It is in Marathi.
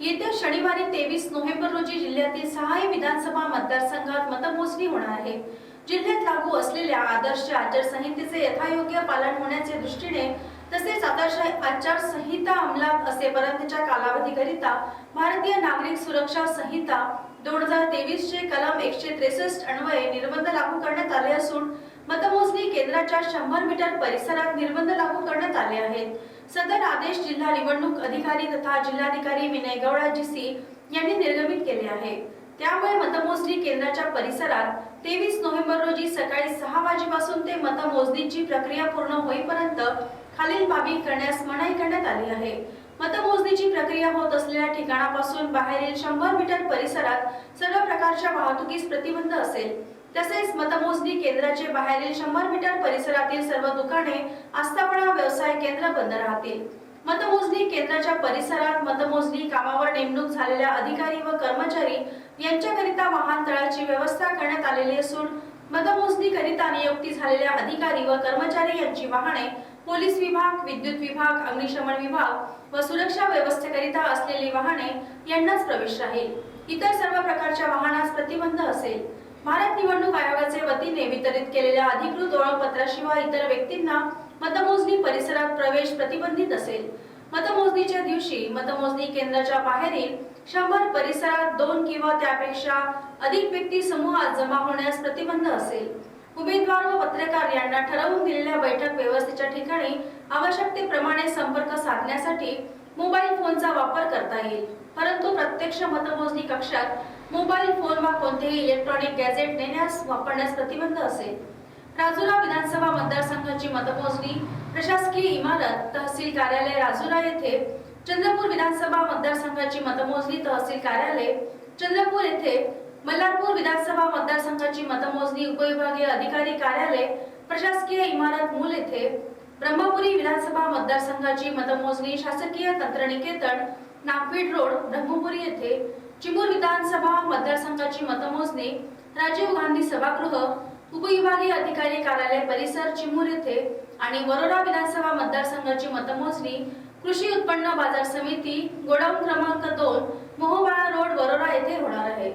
येत्या शनिवारी तेवीस नोव्हेंबर रोजी जिल्ह्यातील सहाही विधानसभा मतदारसंघात मतमोजणी होणार आहे. जिल्ह्यात लागू असलेल्या आदर्श आचारसंहितेचे यथायोग्य पालन होण्याच्या दृष्टीने तसेच आता आचारसंहिता अंमलात असेपर्यंतच्या कालावधीकरिता भारतीय नागरिक सुरक्षा संहिता दोन हजार तेवीस चे कलम एकशे त्रेसष्ट अन्वये निर्बंध लागू करण्यात आले असून मतमोजणी केंद्राच्या शंभर मीटर परिसरात निर्बंध लागू करण्यात आले आहेत. सदर आदेश जिल्हा निवडणूक अधिकारी तथा जिल्हाधिकारी विनय गौडा जीसी यांनी निर्गमित केले आहे. त्यामुळे मतमोजणी केंद्राच्या परिसरात तेवीस नोव्हेंबर रोजी सकाळी सहा वाजेपासून ते मतमोजणीची प्रक्रिया पूर्ण होईपर्यंत खालील बाबी करण्यास मनाई करण्यात आली आहे. मतमोजणीची प्रक्रिया होत असलेल्या ठिकाणापासून बाहेरील शंभर मीटर परिसरात सर्व प्रकारच्या वाहतुकीस प्रतिबंध असेल तसेच मतमोजणी केंद्राचे बाहेरील शंभर मीटर परिसरातील सर्व दुकाने आस्थापना व्यवसाय केंद्र बंद राहतील. मतमोजणी केंद्राच्या परिसरात मतमोजणी कामावर नेमणूक झालेल्या अधिकारी व कर्मचारी यांच्याकरिता वाहनतळाची व्यवस्था करण्यात आलेली असून मतमोजणी करिता नियुक्ती झालेल्या अधिकारी व कर्मचारी यांची वाहने पोलीस विभाग विद्युत विभाग अग्निशमन विभाग व सुरक्षा व्यवस्थेकरिता असलेली वाहने यांनाच प्रवेश राहील इतर सर्व प्रकारच्या वाहनास प्रतिबंध असेल. भारत निवडणूक आयोगाचे वतीने वितरित केलेल्या अधिकृत ओळखपत्राशिवाय इतर व्यक्तींना मतमोजणी परिसरात प्रवेश प्रतिबंधित असेल. मतमोजणीच्या दिवशी मतमोजणी केंद्राच्या बाहेरील शंभर परिसरात दोन किंवा त्यापेक्षा अधिक व्यक्ती समूहात जमा होण्यास प्रतिबंध असेल. उमेदवार व पत्रकार यांना ठरवून दिलेल्या बैठक व्यवस्थेच्या ठिकाणी आवश्यकतेप्रमाणे संपर्क साधण्यासाठी मोबाईल फोनचा वापर करता येईल. परंतु प्रत्यक्ष मतमोजणी कक्षात मोबाईल फोन वा कोणतेही इलेक्ट्रॉनिक गॅझेट नेण्यास वापरण्यास प्रतिबंध असेल. राजुरा विधानसभा मतदारसंघाची मतमोजणी प्रशासकीय इमारत तहसील कार्यालय राजुरा येथे चंद्रपूर विधानसभा मतदारसंघाची मतमोजणी तहसील कार्यालय चंद्रपूर येथे मल्हारपूर विधानसभा मतदारसंघाची मतमोजणी उपविभागीय अधिकारी कार्यालय प्रशासकीय इमारत मूल येथे ब्रह्मपुरी विधानसभा मतदारसंघाची मतमोजणी शासकीय तंत्रनिकेतन नागपीठ रोड ब्रह्मपुरी येथे चिमूर विधानसभा मतदारसंघाची मतमोजणी राजीव गांधी सभागृह उपविभागीय अधिकारी कार्यालय परिसर चिमूर येथे आणि वरोरा विधानसभा मतदारसंघाची मतमोजणी कृषी उत्पन्न बाजार समिती गोडाऊन क्रमांक दोन मोहबाळा रोड वरोरा येथे होणार आहे.